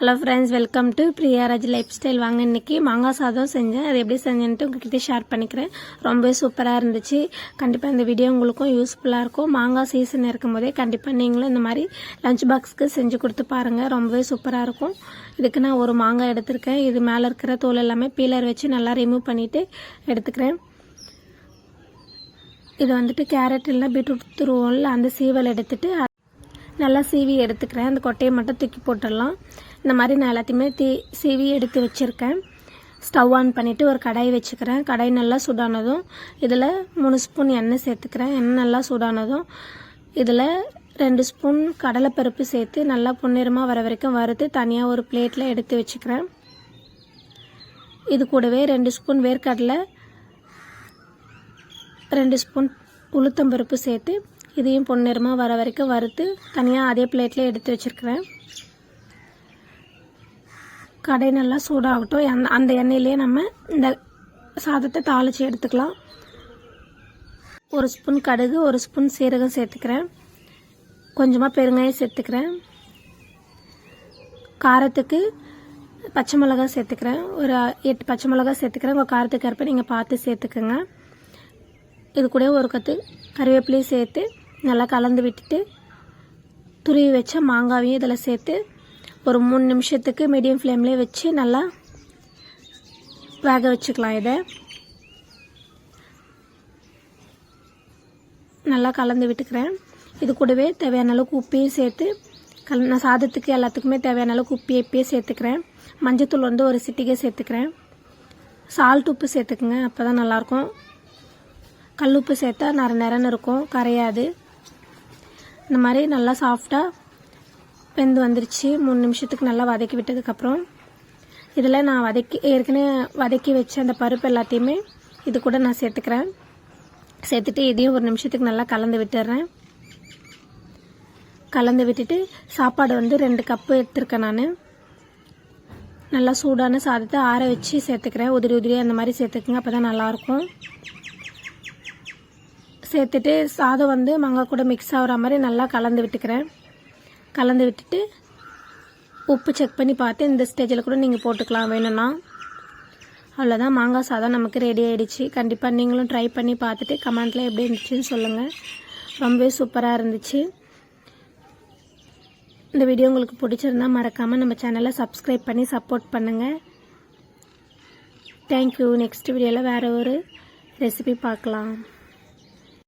Hello friends welcome to Priyaraj lifestyle வாங்க இன்னைக்கு மாங்காய் சாதம் செஞ்சேன். அது எப்படி செஞ்சேன்ட்டு உங்ககிட்ட ஷேர் பண்ணிக்கிறேன். ரொம்பவே சூப்பராக இருந்துச்சு. கண்டிப்பாக இந்த வீடியோ உங்களுக்கும் யூஸ்ஃபுல்லாக இருக்கும். மாங்காய் சீசன் இருக்கும் போதே கண்டிப்பாக நீங்களும் இந்த மாதிரி லஞ்ச் பாக்ஸ்க்கு செஞ்சு கொடுத்து பாருங்கள் ரொம்பவே சூப்பராக இருக்கும். இதுக்கு நான் ஒரு மாங்காய் எடுத்திருக்கேன். இது மேலே இருக்கிற தோல் எல்லாமே பீலர் வச்சு நல்லா ரிமூவ் பண்ணிவிட்டு எடுத்துக்கிறேன். இது வந்துட்டு கேரட் இல்லை பீட்ரூட் துருவோம்ல அந்த சீவல் எடுத்துகிட்டு நல்லா சீவி எடுத்துக்கிறேன். அந்த கொட்டையை மட்டும் தூக்கி போட்டுடலாம். இந்த மாதிரி நான் எல்லாத்தையுமே தீ சீவி எடுத்து வச்சுருக்கேன். ஸ்டவ் ஆன் பண்ணிவிட்டு ஒரு கடாய் வச்சுக்கிறேன். கடாய் நல்லா சூடானதும் இதில் மூணு ஸ்பூன் எண்ணெய் சேர்த்துக்கிறேன். எண்ணெய் நல்லா சூடானதும் இதில் ரெண்டு ஸ்பூன் கடலைப்பருப்பு சேர்த்து நல்லா பொன்னிறமாக வர வரைக்கும் வறுத்து தனியாக ஒரு பிளேட்டில் எடுத்து வச்சுக்கிறேன். இது கூடவே ரெண்டு ஸ்பூன் வேர்க்கடலை ரெண்டு ஸ்பூன் உளுத்தம்பருப்பு சேர்த்து இதையும் பொன்னிறமாக வர வரைக்கும் வறுத்து தனியாக அதே பிளேட்டில் எடுத்து வச்சுருக்குறேன். கடை நல்லா சூடாகட்டும். அந்த அந்த எண்ணெயிலே நம்ம இந்த சாதத்தை தாளித்து எடுத்துக்கலாம். ஒரு ஸ்பூன் கடுகு ஒரு ஸ்பூன் சீரகம் சேர்த்துக்கிறேன். கொஞ்சமாக பெருங்காயம் சேர்த்துக்கிறேன். காரத்துக்கு பச்சை மிளகா சேர்த்துக்கிறேன். ஒரு எட்டு பச்சை மிளகா சேர்த்துக்கிறேன். உங்கள் காரத்துக்கு ஏற்ப நீங்கள் பார்த்து சேர்த்துக்கோங்க. இது கூட ஒரு கத்து கருவேப்பிலையும் சேர்த்து நல்லா கலந்து விட்டுட்டு துருவி வச்ச மாங்காவையும் இதில் சேர்த்து ஒரு மூணு நிமிஷத்துக்கு மீடியம் ஃப்ளேம்லேயே வச்சு நல்லா வேக வச்சுக்கலாம் இதை. நல்லா கலந்து விட்டுக்கிறேன். இது கூடவே தேவையான அளவுக்கு உப்பையும் சேர்த்து கல் நான் சாதத்துக்கு எல்லாத்துக்குமே தேவையான அளவுக்கு உப்பையை இப்பயே சேர்த்துக்கிறேன். மஞ்சத்தூள் வந்து ஒரு சிட்டிகை சேர்த்துக்கிறேன். சால்ட் உப்பு சேர்த்துக்குங்க அப்போ தான் நல்லாயிருக்கும். கல் உப்பு சேர்த்தா நர நிறன்னு இருக்கும் கரையாது. இந்த மாதிரி நல்லா சாஃப்டாக வெந்து வந்துருச்சு. மூணு நிமிஷத்துக்கு நல்லா வதக்கி விட்டதுக்கப்புறம் இதில் நான் வதக்கி ஏற்கனவே வதக்கி வச்ச அந்த பருப்பு எல்லாத்தையுமே இது கூட நான் சேர்த்துக்கிறேன். சேர்த்துட்டு இதையும் ஒரு நிமிஷத்துக்கு நல்லா கலந்து விட்டுறேன். கலந்து விட்டுட்டு சாப்பாடு வந்து ரெண்டு கப்பு எடுத்துருக்கேன் நான். நல்லா சூடான சாதத்தை ஆற வச்சு சேர்த்துக்கிறேன். உதிரி உதிரி அந்த மாதிரி சேர்த்துக்குங்க அப்போ தான் நல்லாயிருக்கும் சேர்த்துட்டு சாதம் வந்து மாங்காய் கூட மிக்ஸ் ஆகிற மாதிரி நல்லா கலந்து விட்டுக்கிறேன். கலந்து விட்டுட்டு உப்பு செக் பண்ணி பார்த்து இந்த ஸ்டேஜில் கூட நீங்கள் போட்டுக்கலாம் வேணும்னா. அவ்வளோதான் மாங்காய் சாதம் நமக்கு ரெடி ஆகிடுச்சு கண்டிப்பாக நீங்களும் ட்ரை பண்ணி பார்த்துட்டு கமெண்ட்டில் எப்படி இருந்துச்சுன்னு சொல்லுங்கள் ரொம்பவே சூப்பராக இருந்துச்சு. இந்த வீடியோ உங்களுக்கு பிடிச்சிருந்தா மறக்காமல் நம்ம சேனலை சப்ஸ்கிரைப் பண்ணி சப்போர்ட் பண்ணுங்கள் தேங்க்யூ நெக்ஸ்ட் வீடியோவில் வேறு ஒரு ரெசிபி பார்க்கலாம்.